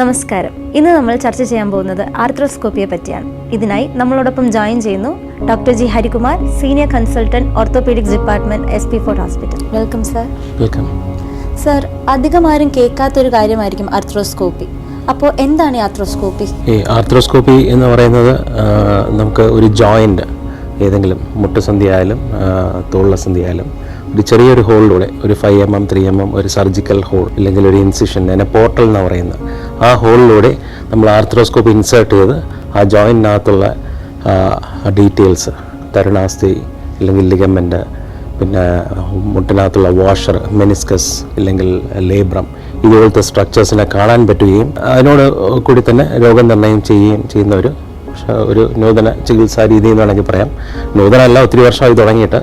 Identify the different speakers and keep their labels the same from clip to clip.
Speaker 1: നമസ്കാരം. ഇന്ന് നമ്മൾ ചർച്ച ചെയ്യാൻ പോകുന്നത് ആർത്രോസ്കോപ്പിയെ പറ്റിയാണ്. ഇതിനായി നമ്മളോടൊപ്പം ജോയിൻ ചെയ്യുന്നു doctor G Harikumar senior consultant orthopaedics department S P Fort hospital. Welcome sir.
Speaker 2: Welcome.
Speaker 1: Sir അധികം ആരും കേൾക്കാത്തൊരു കാര്യമായിരിക്കും ആർത്രോസ്കോപ്പി. അപ്പോൾ എന്താണ് ഈ ആർത്രോസ്കോപ്പി?
Speaker 2: ഈ ആർത്രോസ്കോപ്പി എന്ന് പറയുന്നത് നമുക്ക് ഒരു ജോയിന്റ് ഏതെങ്കിലും മുട്ടുസന്ധി ആയാലും തോളസന്ധി ആയാലും ഒരു ചെറിയൊരു ഹോളിലൂടെ ഒരു five M M three M M ഒരു സർജിക്കൽ ഹോൾ അല്ലെങ്കിൽ ഒരു ഇൻസിഷൻ അതിനെ പോർട്ടൽ എന്ന് പറയുന്നത്. ആ ഹോളിലൂടെ നമ്മൾ ആർത്രോസ്കോപ്പ് ഇൻസേർട്ട് ചെയ്ത് ആ ജോയിന്റിനകത്തുള്ള ഡീറ്റെയിൽസ് തരുണാസ്ഥി അല്ലെങ്കിൽ ലിഗമെന്റ് പിന്നെ മുട്ടിനകത്തുള്ള വാഷർ മെനിസ്കസ് ഇല്ലെങ്കിൽ ലേബ്രം ഇതുപോലത്തെ സ്ട്രക്ചേഴ്സിനെ കാണാൻ പറ്റുകയും അതിനോട് കൂടി തന്നെ രോഗനിർണയം ചെയ്യുകയും ചെയ്യുന്ന ഒരു ഒരു നൂതന ചികിത്സാ രീതി എന്ന് വേണമെങ്കിൽ പറയാം. നൂതനമല്ല ഒത്തിരി വർഷമായി തുടങ്ങിയിട്ട്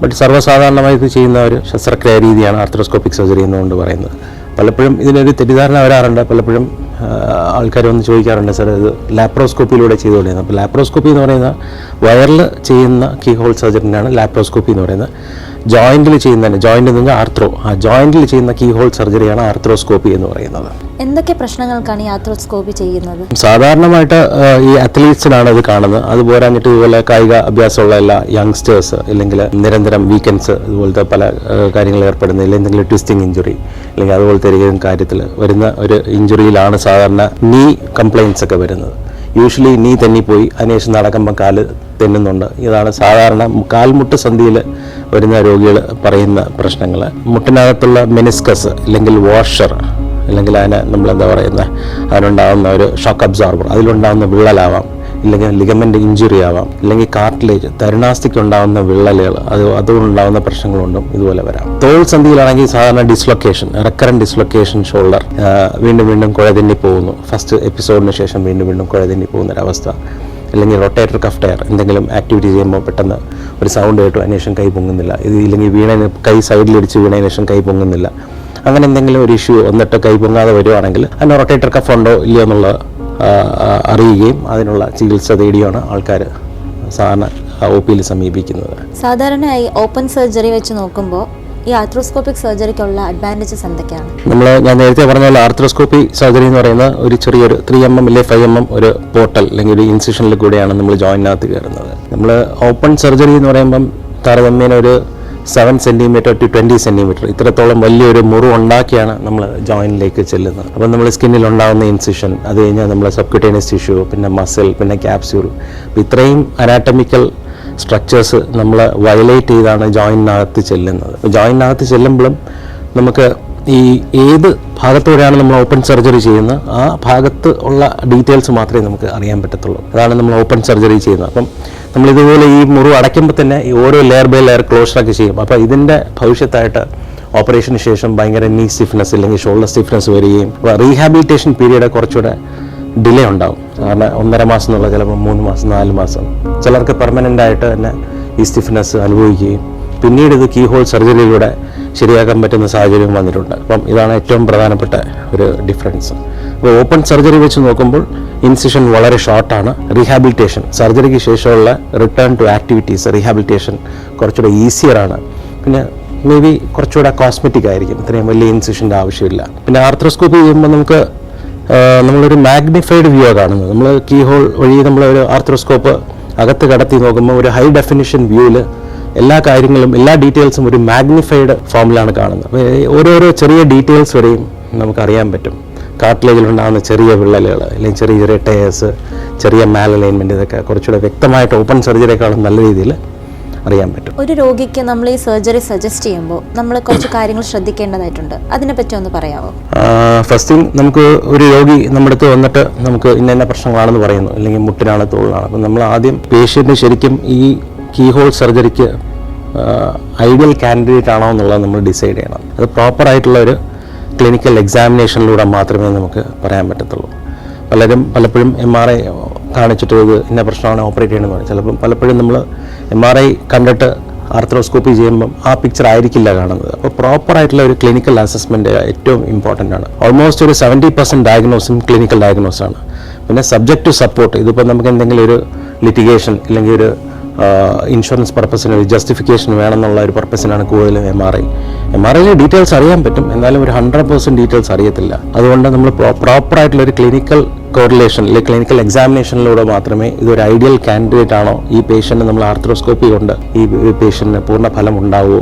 Speaker 2: ബട്ട് സർവസാധാരണമായി ഇത് ചെയ്യുന്ന ഒരു ശസ്ത്രക്രിയ രീതിയാണ് ആർത്രോസ്കോപ്പിക് സർജറി എന്നുകൊണ്ട് പറയുന്നത്. പലപ്പോഴും ഇതിനൊരു തെറ്റിദ്ധാരണ വരാറുണ്ട്. പലപ്പോഴും ആൾക്കാർ വന്ന് ചോദിക്കാറുണ്ട് സാർ ഇത് ലാപ്രോസ്കോപ്പിയിലൂടെ ചെയ്തുകൊണ്ടിരുന്നത് അപ്പോൾ ലാപ്രോസ്കോപ്പി എന്ന് പറയുന്ന വയറിൽ ചെയ്യുന്ന കീഹോൾ സർജറിനാണ് ലാപ്രോസ്കോപ്പി എന്ന് പറയുന്നത്. ജോയിന്റിൽ ചെയ്യുന്ന ജോയിന്റ് എന്ന് പറഞ്ഞാൽ ആർത്രോ ആ ജോയിന്റിൽ ചെയ്യുന്ന കീ ഹോൾ സർജറിയാണ് ആർത്രോസ്കോപ്പി എന്ന് പറയുന്നത്.
Speaker 1: എന്തൊക്കെ പ്രശ്നങ്ങൾക്കാണ് ഈ ആർത്രോസ്കോപ്പി ചെയ്യുന്നത്?
Speaker 2: സാധാരണമായിട്ട് ഈ അത്ലീറ്റ്സിനാണ് ഇത് കാണുന്നത്. അതുപോലെ പോരാഞ്ഞിട്ട് ഇതുപോലെ കായിക അഭ്യാസമുള്ള എല്ലാ യങ്സ്റ്റേഴ്സ് അല്ലെങ്കിൽ നിരന്തരം വീക്കെൻഡ്സ് ഇതുപോലത്തെ പല കാര്യങ്ങൾ കാര്യങ്ങളിൽ ഏർപ്പെടുന്ന ഇല്ലെങ്കിൽ എന്തെങ്കിലും ട്വിസ്റ്റിംഗ് ഇഞ്ചുറി അല്ലെങ്കിൽ അതുപോലത്തെ ഏതെങ്കിലും കാര്യത്തിൽ വരുന്ന ഒരു ഇഞ്ചുറിയിലാണ് സാധാരണ നീ കംപ്ലയിൻസ് ഒക്കെ വരുന്നത്. യൂഷ്വലി നീ തെന്നിപ്പോയി അതിനുശേഷം നടക്കുമ്പോൾ കാൽ തെന്നുന്നുണ്ട്. ഇതാണ് സാധാരണ കാൽമുട്ട് സന്ധിയിൽ വരുന്ന രോഗികൾ പറയുന്ന പ്രശ്നങ്ങൾ. മുട്ടിനകത്തുള്ള മെനിസ്കസ് അല്ലെങ്കിൽ വാഷർ അല്ലെങ്കിൽ അതിന് നമ്മൾ എന്താ പറയുന്നത് അതിനുണ്ടാകുന്ന ഒരു ഷോക്ക് അബ്സോർബർ അതിലുണ്ടാകുന്ന വിള്ളലാവാം. ഇല്ലെങ്കിൽ ലിഗമെന്റ് ഇഞ്ചുറി ആവാം. അല്ലെങ്കിൽ കാർട്ടിലേജ് തരുണാസ്തിക്ക് ഉണ്ടാകുന്ന വിള്ളലുകൾ അത് അതുകൊണ്ടുണ്ടാകുന്ന പ്രശ്നങ്ങളുണ്ടും ഇതുപോലെ വരാം. തോൾ സന്ധിയിലാണെങ്കിൽ സാധാരണ ഡിസ്ലൊക്കേഷൻ റെക്കറന്റ് ഡിസ്ലൊക്കേഷൻ ഷോൾഡർ വീണ്ടും വീണ്ടും കുഴതിന്നി പോകുന്നു. ഫസ്റ്റ് എപ്പിസോഡിന് ശേഷം വീണ്ടും വീണ്ടും കുഴതിന്നി പോകുന്ന ഒരവസ്ഥ അല്ലെങ്കിൽ റൊട്ടേറ്റർ കഫ് ടയർ എന്തെങ്കിലും ആക്ടിവിറ്റി ചെയ്യുമ്പോൾ പെട്ടെന്ന് ഒരു സൗണ്ട് കേട്ടു അതിനുശേഷം കൈ പൊങ്ങുന്നില്ല. ഇത് ഇല്ലെങ്കിൽ വീണതിന് കൈ സൈഡിലിടിച്ച് വീണതിന് ശേഷം കൈ പൊങ്ങുന്നില്ല. അങ്ങനെ എന്തെങ്കിലും ഒരു ഇഷ്യൂ എന്നിട്ട് കൈ പൊങ്ങാതെ വരുവാണെങ്കിൽ അതിന് റൊട്ടേറ്റർ കഫ് ഉണ്ടോ ഇല്ലയോ എന്നുള്ള അറിയുകയും അതിനുള്ള ചികിത്സ തേടിയാണ് ആൾക്കാർ സാധാരണ ഒ പിയിൽ സമീപിക്കുന്നത്.
Speaker 1: സാധാരണയായി ഓപ്പൺ സർജറി വെച്ച് നോക്കുമ്പോൾ ഈ ആർത്രോസ്കോപ്പിക് സർജറിക്കുള്ള അഡ്വാന്റേജസ് എന്തൊക്കെയാണ്?
Speaker 2: നമ്മൾ ഞാൻ നേരത്തെ പറഞ്ഞ പോലെ ആർത്രോസ്കോപ്പി സർജറി എന്ന് പറയുന്ന ഒരു ചെറിയൊരു ത്രീ എം എം ഇല്ലെ ഫൈവ് എം എം ഒരു പോർട്ടൽ അല്ലെങ്കിൽ ഒരു ഇൻസിഷനിൽ കൂടെയാണ് നമ്മൾ ജോയിനകത്ത് കയറുന്നത്. നമ്മൾ ഓപ്പൺ സർജറി എന്ന് പറയുമ്പം താരതമ്യേന ഒരു seven centimetre to twenty centimetre ഇത്രത്തോളം വലിയൊരു മുറിവ് ഉണ്ടാക്കിയാണ് നമ്മൾ ജോയിനിലേക്ക് ചെല്ലുന്നത്. അപ്പം നമ്മൾ സ്കിന്നിൽ ഉണ്ടാകുന്ന ഇൻസിഷൻ അത് കഴിഞ്ഞാൽ നമ്മൾ സബ്ക്യൂട്ടേനിയസ് ടിഷ്യൂ പിന്നെ മസിൽ പിന്നെ ക്യാപ്സ്യൂൾ ഇത്രയും അനാറ്റമിക്കൽ സ്ട്രക്ചേഴ്സ് നമ്മൾ വയലേറ്റ് ചെയ്താണ് ജോയിന്റിനകത്ത് ചെല്ലുന്നത്. ജോയിന്റിനകത്ത് ചെല്ലുമ്പോഴും നമുക്ക് ഈ ഏത് ഭാഗത്തൂടെയാണ് നമ്മൾ ഓപ്പൺ സർജറി ചെയ്യുന്നത് ആ ഭാഗത്ത് ഉള്ള ഡീറ്റെയിൽസ് മാത്രമേ നമുക്ക് അറിയാൻ പറ്റത്തുള്ളൂ. അതാണ് നമ്മൾ ഓപ്പൺ സർജറി ചെയ്യുന്നത്. അപ്പം നമ്മൾ ഇതുപോലെ ഈ മുറിവ് അടയ്ക്കുമ്പോൾ തന്നെ ഈ ഓരോ ലെയർ ബൈ ലെയർ ക്ലോഷറൊക്കെ ചെയ്യും. അപ്പോൾ ഇതിന്റെ ഭവിഷ്യത്തായിട്ട് ഓപ്പറേഷന് ശേഷം ഭയങ്കര നീ സ്റ്റിഫ്നെസ് അല്ലെങ്കിൽ ഷോൾഡർ സ്റ്റിഫ്നെസ് വരികയും റീഹാബിലിറ്റേഷൻ പീരീഡ് കുറച്ചുകൂടെ ഡിലേ ഉണ്ടാവും. കാരണം ഒന്നര മാസം എന്നുള്ള ചിലപ്പോൾ മൂന്ന് മാസം നാല് മാസം. ചിലർക്ക് പെർമനന്റ് ആയിട്ട് തന്നെ ഈ സ്റ്റിഫ്നെസ് അനുഭവിക്കുകയും പിന്നീട് ഇത് കീ ഹോൾ സർജറിയിലൂടെ ശരിയാക്കാൻ പറ്റുന്ന സാഹചര്യം വന്നിട്ടുണ്ട്. അപ്പം ഇതാണ് ഏറ്റവും പ്രധാനപ്പെട്ട ഒരു ഡിഫറൻസ് അപ്പോൾ ഓപ്പൺ സർജറി വെച്ച് നോക്കുമ്പോൾ ഇൻസിഷൻ വളരെ ഷോർട്ടാണ് റീഹാബിലിറ്റേഷൻ സർജറിക്ക് ശേഷമുള്ള റിട്ടേൺ ടു ആക്ടിവിറ്റീസ് റീഹാബിലിറ്റേഷൻ കുറച്ചുകൂടെ ഈസിയറാണ് പിന്നെ മേ ബി കുറച്ചുകൂടെ കോസ്മെറ്റിക് ആയിരിക്കും. ഇത്രയും വലിയ ഇൻസിഷന്റെ ആവശ്യമില്ല. പിന്നെ ആർത്രോസ്കോപ്പ് ചെയ്യുമ്പോൾ നമുക്ക് നമ്മളൊരു മാഗ്നിഫൈഡ് വ്യൂ ആണ് കാണുന്നത്. നമ്മൾ കീ ഹോൾ വഴി ഒരു ആർത്രോസ്കോപ്പ് അകത്ത് കടത്തി നോക്കുമ്പോൾ ഒരു ഹൈ ഡെഫിനിഷൻ വ്യൂവിൽ എല്ലാ കാര്യങ്ങളും എല്ലാ ഡീറ്റെയിൽസും ഒരു മാഗ്നിഫൈഡ് ഫോമിലാണ് കാണുന്നത്. ഓരോരോ ചെറിയ ഡീറ്റെയിൽസ് വരെയും നമുക്കറിയാൻ പറ്റും. കാട്ടിലേജിലുണ്ടാകുന്ന ചെറിയ വിള്ളലുകൾ അല്ലെങ്കിൽ ചെറിയ ചെറിയ ടയേഴ്സ് ചെറിയ മാലലൈൻമെന്റ് ഇതൊക്കെ കുറച്ചുകൂടെ വ്യക്തമായിട്ട് ഓപ്പൺ സർജറിയേക്കാളും നല്ല രീതിയിൽ അറിയാൻ പറ്റും.
Speaker 1: ഒരു രോഗിക്ക് നമ്മൾ ഈ സർജറി സജസ്റ്റ് ചെയ്യുമ്പോൾ നമ്മൾ കുറച്ച് കാര്യങ്ങൾ ശ്രദ്ധിക്കേണ്ടതായിട്ടുണ്ട്. അതിനെപ്പറ്റി ഒന്ന് പറയാമോ
Speaker 2: ഫസ്റ്റ് തിങ് നമുക്ക് ഒരു രോഗി നമ്മുടെ അടുത്ത് വന്നിട്ട് നമുക്ക് ഇന്ന ഇന്ന പ്രശ്നങ്ങളാണെന്ന് പറയുന്നു. അല്ലെങ്കിൽ മുട്ടിനാണ് തോളിനാണ്. അപ്പം നമ്മൾ ആദ്യം പേഷ്യന്റ് ശരിക്കും ഈ കീഹോൾ സർജറിക്ക് ഐഡിയൽ കാൻഡിഡേറ്റ് ആണോ എന്നുള്ളത് നമ്മൾ ഡിസൈഡ് ചെയ്യണം. അത് പ്രോപ്പറായിട്ടുള്ള ഒരു ക്ലിനിക്കൽ എക്സാമിനേഷനിലൂടെ മാത്രമേ നമുക്ക് പറയാൻ പറ്റത്തുള്ളൂ. പലരും പലപ്പോഴും എം ആർ ഐ കാണിച്ചിട്ട് ഇത് ഇന്ന പ്രശ്നമാണ് ഓപ്പറേറ്റ് ചെയ്യണമെന്ന് പറയും. ചിലപ്പം പലപ്പോഴും നമ്മൾ എം ആർ ഐ കണ്ടിട്ട് ആർത്രോസ്കോപ്പി ചെയ്യുമ്പം ആ പിക്ചർ ആയിരിക്കില്ല കാണുന്നത്. അപ്പോൾ പ്രോപ്പർ ആയിട്ടുള്ള ഒരു ക്ലിനിക്കൽ അസസ്മെന്റ് ഏറ്റവും ഇമ്പോർട്ടന്റ് ആണ്. ഓൾമോസ്റ്റ് ഒരു സെവന്റി പെർസെന്റ് ഡയഗ്നോസും ക്ലിനിക്കൽ ഡയഗ്നോസ് ആണ്. പിന്നെ സബ്ജക്ട് ടു സപ്പോർട്ട് ഇതിപ്പോൾ നമുക്ക് എന്തെങ്കിലും ഒരു ലിറ്റിഗേഷൻ അല്ലെങ്കിൽ ഒരു ഇൻഷുറൻസ് പർപ്പസിന് ഒരു ജസ്റ്റിഫിക്കേഷൻ വേണമെന്നുള്ള ഒരു പർപ്പസിനാണ് കൂടുതലും M R I M R ഐയിലെ details അറിയാൻ പറ്റും. എന്നാലും ഒരു ഹൺഡ്രഡ് പെർസെന്റ് ഡീറ്റെയിൽസ് അറിയത്തില്ല. അതുകൊണ്ട് നമ്മൾ പ്രോപ്പറായിട്ടുള്ള ഒരു ക്ലിനിക്കൽ കോറിലേഷൻ അല്ലെങ്കിൽ ക്ലിനിക്കൽ എക്സാമിനേഷനിലൂടെ മാത്രമേ ഇതൊരു ഐഡിയൽ കാൻഡിഡേറ്റ് ആണോ? ഈ പേഷ്യന്റ് നമ്മൾ ആർത്രോസ്കോപ്പി കൊണ്ട് ഈ പേഷ്യന്റിന് പൂർണ ഫലം ഉണ്ടാവുമോ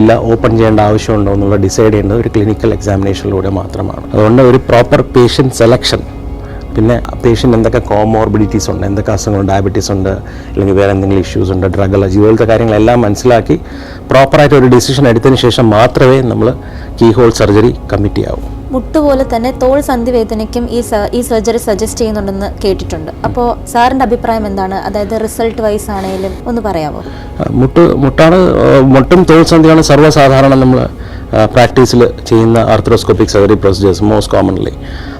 Speaker 2: ഇല്ല ഓപ്പൺ ചെയ്യേണ്ട ആവശ്യമുണ്ടോ എന്നുള്ള ഡിസൈഡ് ചെയ്യേണ്ടത് ഒരു ക്ലിനിക്കൽ എക്സാമിനേഷനിലൂടെ മാത്രമാണ്. അതുകൊണ്ട് ഒരു പ്രോപ്പർ പേഷ്യന്റ് സെലക്ഷൻ പിന്നെ പേഷ്യന്റ് എന്തൊക്കെ കോമോർബിഡിറ്റീസ് ഉണ്ട് എന്തൊക്കെ അസുഖങ്ങൾ ഡയബറ്റീസ് ഉണ്ട് അല്ലെങ്കിൽ വേറെ എന്തെങ്കിലും ഇഷ്യൂസ് ഉണ്ട് ഡ്രഗ് അലർജി പോലത്തെ കാര്യങ്ങളെല്ലാം മനസ്സിലാക്കി പ്രോപ്പറായിട്ട് ഒരു ഡിസിഷൻ എടുത്തതിന് ശേഷം മാത്രമേ നമ്മൾ കീ ഹോൾ സർജറി കമ്മിറ്റി ചെയ്യാവൂ
Speaker 1: മുട്ടുപോലെ തന്നെ തോൾ സന്ധി വേദനയ്ക്കും ഈ ഈ സർജറി സജസ്റ്റ് ചെയ്യുന്നുണ്ടെന്ന് കേട്ടിട്ടുണ്ട്. അപ്പോൾ സാറിന്റെ അഭിപ്രായം എന്താണ്? അതായത് റിസൾട്ട് വൈസ് ആണെങ്കിലും ഒന്ന് പറയാമോ
Speaker 2: മുട്ട് മുട്ടാണ് മുട്ടും തോൾ സന്ധിയാണ് സർവസാധാരണ നമ്മൾ പ്രാക്ടീസിൽ ചെയ്യുന്ന arthroscopic surgery procedures most commonly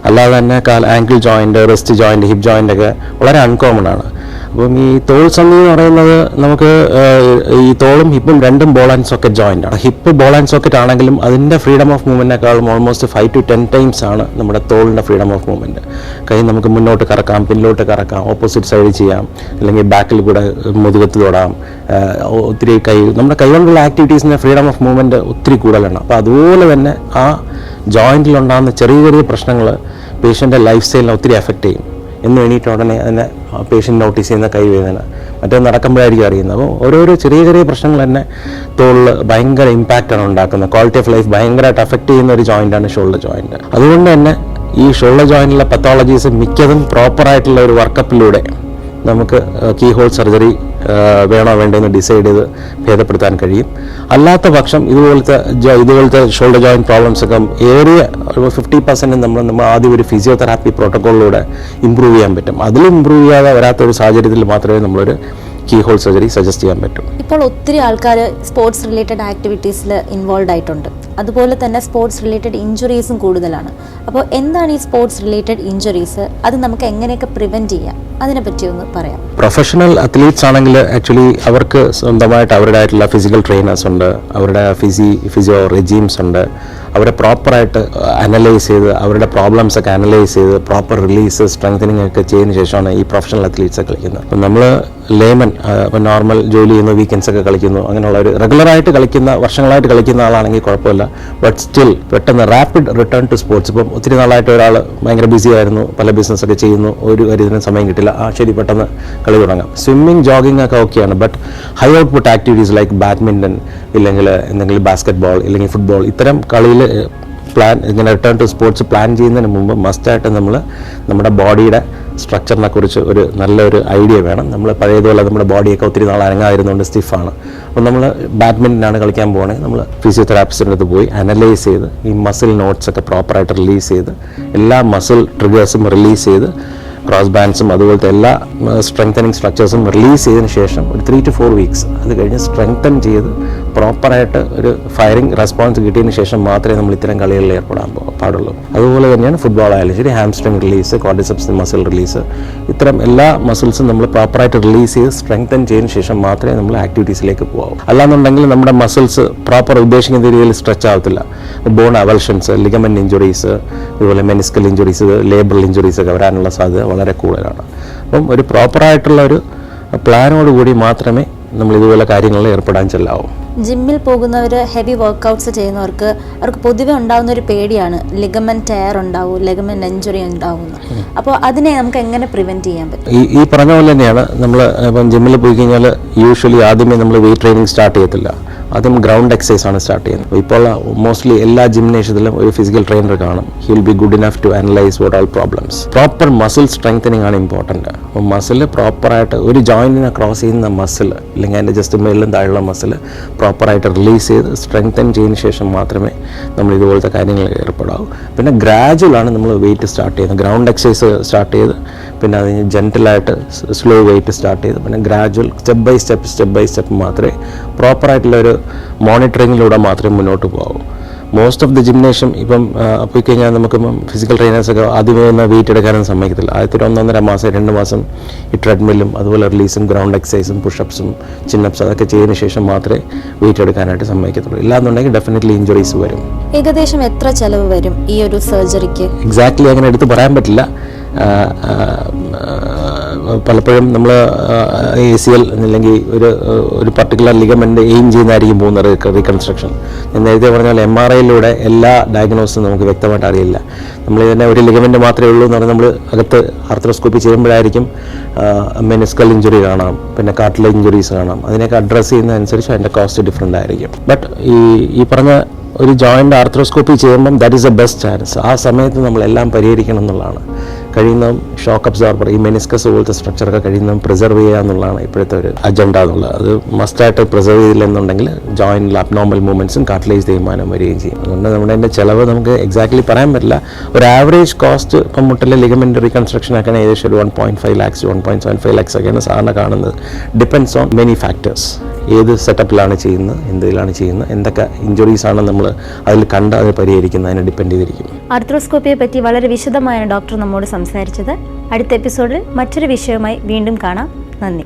Speaker 2: അല്ലാതെ തന്നെ കാൽ ankle joint wrist joint hip joint ഒക്കെ വളരെ അൺകോമൺ ആണ്. അപ്പം ഈ തോൾ സന്ധി എന്ന് പറയുന്നത് നമുക്ക് ഈ തോളും ഹിപ്പും രണ്ടും ബോൾ ആൻഡ് സോക്കറ്റ് ജോയിന്റ് ആണ്. ഹിപ്പ് ബോൾ ആൻഡ് സോക്കറ്റ് ആണെങ്കിലും അതിന്റെ freedom of മൂവ്മെന്റിനേക്കാളും almost five to ten times ആണ് നമ്മുടെ തോളിന്റെ ഫ്രീഡം ഓഫ് മൂവ്മെന്റ് കൈ നമുക്ക് മുന്നോട്ട് കറക്കാം പിന്നോട്ട് കറക്കാം ഓപ്പോസിറ്റ് സൈഡ് ചെയ്യാം അല്ലെങ്കിൽ ബാക്കിൽ കൂടെ മുതുകത്ത് തൊടാം ഒത്തിരി കൈ നമ്മുടെ കൈകൊണ്ടുള്ള ആക്ടിവിറ്റീസിന്റെ ഫ്രീഡം ഓഫ് മൂവ്മെന്റ് ഒത്തിരി കൂടുതലാണ്. അപ്പോൾ അതുപോലെ തന്നെ ആ ജോയിന്റിലുണ്ടാകുന്ന ചെറിയ ചെറിയ പ്രശ്നങ്ങൾ പേഷ്യന്റെ ലൈഫ് സ്റ്റൈലിനെ ഒത്തിരി എഫക്റ്റ് ചെയ്യും. എന്ന് വേണ്ടിയിട്ട് ഉടനെ അതിനെ പേഷ്യന്റ് നോട്ടീസ് ചെയ്യുന്ന കൈവേദന. മറ്റേ നടക്കുമ്പോഴായിരിക്കും അറിയുന്നത്. അപ്പോൾ ഓരോരോ ചെറിയ ചെറിയ പ്രശ്നങ്ങൾ തന്നെ തോളിൽ ഭയങ്കര ഇമ്പാക്റ്റാണ് ഉണ്ടാക്കുന്നത്. ക്വാളിറ്റി ഓഫ് ലൈഫ് ഭയങ്കരമായിട്ട് അഫക്റ്റ് ചെയ്യുന്ന ഒരു ജോയിന്റാണ് ഷോൾഡർ ജോയിന്റ് അതുകൊണ്ട് തന്നെ ഈ ഷോൾഡർ ജോയിന്റിലെ പത്തോളജീസ് മിക്കതും പ്രോപ്പറായിട്ടുള്ള ഒരു വർക്കപ്പിലൂടെ നമുക്ക് കീ ഹോൾ സർജറി വേണോ വേണ്ടെന്ന് ഡിസൈഡ് ചെയ്ത് ഭേദപ്പെടുത്താൻ കഴിയും. അല്ലാത്ത പക്ഷം ഇതുപോലത്തെ ഇതുപോലത്തെ ഷോൾഡർ ജോയിന്റ് പ്രോബ്ലംസ് ഒക്കെ ഏറിയ ഫിഫ്റ്റി പെർസെന്റ് നമ്മൾ നമ്മൾ ആദ്യം ഒരു ഫിസിയോതെറാപ്പി പ്രോട്ടോക്കോളിലൂടെ ഇമ്പ്രൂവ് ചെയ്യാൻ പറ്റും. അതിലും ഇമ്പ്രൂവ് ചെയ്യാതെ വരാത്ത ഒരു സാഹചര്യത്തിൽ മാത്രമേ നമ്മളൊരു കീ ഹോൾ സർജറി സജസ്റ്റ് ചെയ്യാൻ പറ്റും.
Speaker 1: ഇപ്പോൾ ഒത്തിരി ആൾക്കാർ സ്പോർട്സ് റിലേറ്റഡ് ആക്ടിവിറ്റീസിൽ ഇൻവോൾവ് ആയിട്ടുണ്ട്. അതുപോലെ തന്നെ സ്പോർട്സ് റിലേറ്റഡ് ഇഞ്ചുറീസും കൂടുതലാണ്. അപ്പോൾ എന്താണ് ഈ സ്പോർട്സ് റിലേറ്റഡ് ഇഞ്ചുറീസ് അത് നമുക്ക് എങ്ങനെയൊക്കെ പ്രിവെന്റ് ചെയ്യാം? അതിനെപ്പറ്റി ഒന്ന് പറയാം.
Speaker 2: പ്രൊഫഷണൽ അത്ലീറ്റ്സ് ആണെങ്കിൽ ആക്ച്വലി അവർക്ക് സ്വന്തമായിട്ട് അവരുടേതായിട്ടുള്ള ഫിസിക്കൽ ട്രെയിനേഴ്സ് ഉണ്ട്. അവരുടെ ഫിസി ഫിസിയോ റെജീംസ് ഉണ്ട്. അവരെ പ്രോപ്പറായിട്ട് അനലൈസ് ചെയ്ത് അവരുടെ പ്രോബ്ലംസ് ഒക്കെ അനലൈസ് ചെയ്ത് പ്രോപ്പർ റിലീസ് സ്ട്രെങ്തനിങ് ഒക്കെ ചെയ്തതിന് ശേഷമാണ് ഈ പ്രൊഫഷണൽ അത്ലീറ്റ്സ് കളിക്കുന്നത്. അപ്പം നമ്മൾ ലേമൻ ഇപ്പം നോർമൽ ജോലി ചെയ്യുന്ന വീക്കെൻഡ്സ് ഒക്കെ കളിക്കുന്നു അങ്ങനെയുള്ള ഒരു റെഗുലറായിട്ട് കളിക്കുന്ന വർഷങ്ങളായിട്ട് കളിക്കുന്ന ആളാണെങ്കിൽ കുഴപ്പമില്ല. ബട്ട് സ്റ്റിൽ പെട്ടെന്ന് റാപ്പിഡ് റിട്ടേൺ ടു സ്പോർട്സ് ഇപ്പം ഒത്തിരി നാളായിട്ട് ഒരാൾ ഭയങ്കര ബിസി ആയിരുന്നു പല ബിസിനസ് ഒക്കെ ചെയ്യുന്നു ഒരു കാര്യത്തിനും സമയം കിട്ടില്ല. ആ ശരി പെട്ടെന്ന് കളി തുടങ്ങാം. സ്വിമ്മിങ് ജോഗിങ് ഒക്കെ ഓക്കെയാണ് but high output activities like badminton ഇല്ലെങ്കിൽ എന്തെങ്കിലും ബാസ്ക്കറ്റ് ബോൾ ഇല്ലെങ്കിൽ ഫുട്ബോൾ ഇത്തരം കളിയിൽ പ്ലാൻ ഇങ്ങനെ റിട്ടേൺ ടു സ്പോർട്സ് പ്ലാൻ ചെയ്യുന്നതിന് മുമ്പ് മസ്റ്റായിട്ട് നമ്മൾ നമ്മുടെ ബോഡിയുടെ സ്ട്രക്ചറിനെ കുറിച്ച് ഒരു നല്ലൊരു ഐഡിയ വേണം. നമ്മൾ പഴയതുപോലെ നമ്മുടെ ബോഡിയൊക്കെ ഒത്തിരി നാൾ അനങ്ങാതിരുന്നുകൊണ്ട് സ്റ്റിഫാണ് അപ്പോൾ നമ്മൾ ബാഡ്മിന്റനാണ് കളിക്കാൻ പോകുകയാണെങ്കിൽ നമ്മൾ ഫിസിയോതെറാപ്പിസ്റ്റിന്റെ അടുത്ത് പോയി അനലൈസ് ചെയ്ത് ഈ മസിൽ നോട്ട്സൊക്കെ പ്രോപ്പറായിട്ട് റിലീസ് ചെയ്ത് എല്ലാ മസിൽ ട്രിഗേഴ്സും റിലീസ് ചെയ്ത് ക്രോസ് ബാൻസും അതുപോലത്തെ എല്ലാ സ്ട്രെങ്തനിങ് സ്ട്രക്ചേഴ്സും റിലീസ് ചെയ്തതിന് ശേഷം ഒരു ത്രീ ടു ഫോർ വീക്സ് അത് കഴിഞ്ഞ് സ്ട്രെങ്തൻ ചെയ്ത് പ്രോപ്പറായിട്ട് ഒരു ഫയറിംഗ് റെസ്പോൺസ് കിട്ടിയതിന് ശേഷം മാത്രമേ നമ്മൾ ഇത്തരം കളികളിൽ ഏർപ്പെടാൻ പാടുള്ളൂ. അതുപോലെ തന്നെയാണ് ഫുട്ബോൾ ആയാലും ശരി hamstring release quadriceps muscle release ഇത്തരം എല്ലാ മസിൽസും നമ്മൾ പ്രോപ്പറായിട്ട് റിലീസ് ചെയ്ത് സ്ട്രെങ്തൻ ചെയ്തതിന് ശേഷം മാത്രമേ നമ്മൾ ആക്ടിവിറ്റീസിലേക്ക് പോകാവൂ അല്ലാന്നുണ്ടെങ്കിൽ നമ്മുടെ മസിൽസ് പ്രോപ്പർ ഉദ്ദേശിക്കുന്ന രീതിയിൽ സ്ട്രെച്ച് ആവത്തില്ല. ബോൺ അവൽഷൻസ് ലിഗമെന്റ് ഇഞ്ചുറീസ് അതുപോലെ മെനിസ്കൽ ഇഞ്ചുറീസ് ലേബറൽ ഇഞ്ചുറീസ് ഒക്കെ വരാനുള്ള സാധ്യത വളരെ കൂടുതലാണ്. അപ്പം ഒരു പ്രോപ്പറായിട്ടുള്ള ഒരു പ്ലാനോട് കൂടി മാത്രമേ നമ്മൾ ഇതുപോലെ കാര്യങ്ങളിൽ ഏർപ്പെടാൻ ചെല്ലാവൂ.
Speaker 1: ജിമ്മിൽ പോകുന്നവർ ഹെവി വർക്കൗട്ട്സ് ചെയ്യുന്നവർക്ക് അവർക്ക് പൊതുവെ ഉണ്ടാകുന്ന ഒരു പേടിയാണ്. ലിഗമെന്റ് ടയർ ഉണ്ടാവും ലിഗമെന്റ് എഞ്ചുറി ഉണ്ടാവും അപ്പോൾ അതിനെ നമുക്ക് എങ്ങനെ പ്രിവെന്റ് ചെയ്യാൻ പറ്റും?
Speaker 2: ഈ ഈ പറഞ്ഞ പോലെ തന്നെയാണ് നമ്മൾ ഇപ്പം ജിമ്മിൽ പോയി കഴിഞ്ഞാൽ യൂഷ്വലി ആദ്യമേ നമ്മൾ വെയിറ്റ് ട്രെയിനിങ് സ്റ്റാർട്ട് ചെയ്യത്തില്ല. ആദ്യം ഗ്രൗണ്ട് എക്സസൈസ് ആണ് സ്റ്റാർട്ട് ചെയ്യുന്നത്. ഇപ്പോൾ മോസ്റ്റ്ലി എല്ലാ ജിംനേഷ്യത്തിലും ഒരു ഫിസിക്കൽ ട്രെയിനർ കാണും. He'll be good enough to analyse what all problems proper muscle strengthening ആണ് ഇമ്പോർട്ടന്റ് അപ്പോൾ മസിൽ പ്രോപ്പറായിട്ട് ഒരു ജോയിന്റിനെ ക്രോസ് ചെയ്യുന്ന മസിൽ അല്ലെങ്കിൽ അതിന്റെ ജസ്റ്റ് മേളിലും താഴെയുള്ള മസിൽ പ്രോപ്പറായിട്ട് റിലീസ് ചെയ്ത് സ്ട്രെങ്തൻ ചെയ്തതിന് ശേഷം മാത്രമേ നമ്മൾ ഇതുപോലത്തെ കാര്യങ്ങളിൽ ഏർപ്പെടാവൂ. പിന്നെ ഗ്രാജുവൽ ആണ് നമ്മൾ വെയിറ്റ് സ്റ്റാർട്ട് ചെയ്യുന്നത്. ഗ്രൗണ്ട് എക്സസൈസ് സ്റ്റാർട്ട് ചെയ്ത് പിന്നെ അത് ജെന്റലായിട്ട് സ്ലോ വെയിറ്റ് സ്റ്റാർട്ട് ചെയ്ത്. പിന്നെ gradual step by step step by step മാത്രമേ പ്രോപ്പറായിട്ടുള്ളൊരു മോണിറ്ററിങ്ങിലൂടെ മാത്രമേ മുന്നോട്ട് പോകാവൂ. മോസ്റ്റ് ഓഫ് ദി ജിംനേഷ്യം ഇപ്പം പോയി കഴിഞ്ഞാൽ നമുക്ക് ഫിസിക്കൽ ട്രെയിനേഴ്സൊക്കെ ആദ്യമേ ഒന്ന് വെയിറ്റ് എടുക്കാനും സമ്മതിക്കത്തില്ല. ആദ്യത്തെ ഒരു ഒന്നൊന്നര മാസം രണ്ട് മാസം ഈ ട്രെഡ്മില്ലും അതുപോലെ റിലീസും ഗ്രൗണ്ട് എക്സസൈസും പുഷപ്സും ചിന്നപ്സ് അതൊക്കെ ചെയ്തതിന് ശേഷം മാത്രമേ വെയിറ്റ് എടുക്കാനായിട്ട് സമ്മതിക്കത്തുള്ളൂ. ഇല്ലാന്നുണ്ടെങ്കിൽ ഡെഫിനറ്റ്ലി ഇഞ്ചുറീസ് വരും.
Speaker 1: ഏകദേശം എത്ര ചെലവ് വരും ഈ ഒരു സർജറിക്ക്
Speaker 2: എക്സാക്ട്ലി അങ്ങനെ എടുത്ത് പറയാൻ പറ്റില്ല. പലപ്പോഴും നമ്മൾ എ സി എൽ അല്ലെങ്കിൽ ഒരു ഒരു പർട്ടിക്കുലർ ലിഗമെന്റ് എയിം ചെയ്യുന്നതായിരിക്കും പോകുന്ന റീകൺസ്ട്രക്ഷൻ ഞാൻ നേരത്തെ പറഞ്ഞാൽ എം ആർ ഐയിലൂടെ എല്ലാ ഡയഗ്നോസും നമുക്ക് വ്യക്തമായിട്ട് അറിയില്ല. നമ്മൾ ഇതിനെ ഒരു ലിഗമെന്റ് മാത്രമേ ഉള്ളൂ എന്ന് പറഞ്ഞാൽ നമ്മൾ അകത്ത് ആർത്രോസ്കോപ്പി ചെയ്യുമ്പോഴായിരിക്കും മെനിസ്കൽ ഇഞ്ചുറി കാണാം പിന്നെ കാർട്ടിലെ ഇഞ്ചുറീസ് കാണാം. അതിനെയൊക്കെ അഡ്രസ്സ് ചെയ്യുന്നതനുസരിച്ച് അതിന്റെ കോസ്റ്റ് ഡിഫറെന്റ് ആയിരിക്കും. ബട്ട് ഈ ഈ പറഞ്ഞ ഒരു ജോയിന്റ് ആർത്രോസ്കോപ്പി ചെയ്യുമ്പം that is a best chance ആ സമയത്ത് നമ്മളെല്ലാം പരിഹരിക്കണം എന്നുള്ളതാണ്. കഴിയുന്നതും ഷോക്ക് അബ്സോർബർ ഈ മെനിസ്കസ് പോലത്തെ സ്ട്രക്ചറൊക്കെ കഴിയുന്നതും പ്രിസർവ് ചെയ്യുക എന്നുള്ളതാണ് ഇപ്പോഴത്തെ ഒരു അജണ്ട എന്നുള്ളത്. അത് മസ്റ്റായിട്ട് പ്രിസർവ് ചെയ്തില്ലെന്നുണ്ടെങ്കിൽ ജോയിന്റിൽ അബ്നോർമൽ മൂവ്മെന്റ്സും കാർട്ടിലേജ് തീരുമാനം വരികയും ചെയ്യും. അതുകൊണ്ട് നമ്മുടെ അതിന്റെ ചിലവ് നമുക്ക് എക്സാക്ട്ലി പറയാൻ പറ്റില്ല. ഒരു ആവറേജ് കോസ്റ്റ് ഇപ്പം മുട്ടിലെ ലിഗമെന്റ് റീകൺസ്ട്രക്ഷൻ ആക്കാൻ ഏകദേശം ഒരു one point five lakhs one point seven five lakhs ഒക്കെയാണ് സാധാരണ കാണുന്നത്. ഡിപ്പെൻസ് ഓൺ മെനി ഫാക്ടേഴ്സ് ഏത് സെറ്റപ്പിലാണ് ചെയ്യുന്നത് എന്തിലാണ് ചെയ്യുന്നത് എന്തൊക്കെ ഇഞ്ചുറീസ് ആണ് നമ്മൾ അതിൽ കണ്ട് അത് പരിഹരിക്കുന്നതിനെ ഡിപ്പെൻഡ് ചെയ്തിരിക്കും.
Speaker 1: ആർത്രോസ്കോപ്പിയെ പറ്റി വളരെ വിശദമായാണ് ഡോക്ടർ നമ്മോട് സംസാരിച്ചത്. അടുത്ത എപ്പിസോഡിൽ മറ്റൊരു വിഷയവുമായി വീണ്ടും കാണാം. നന്ദി.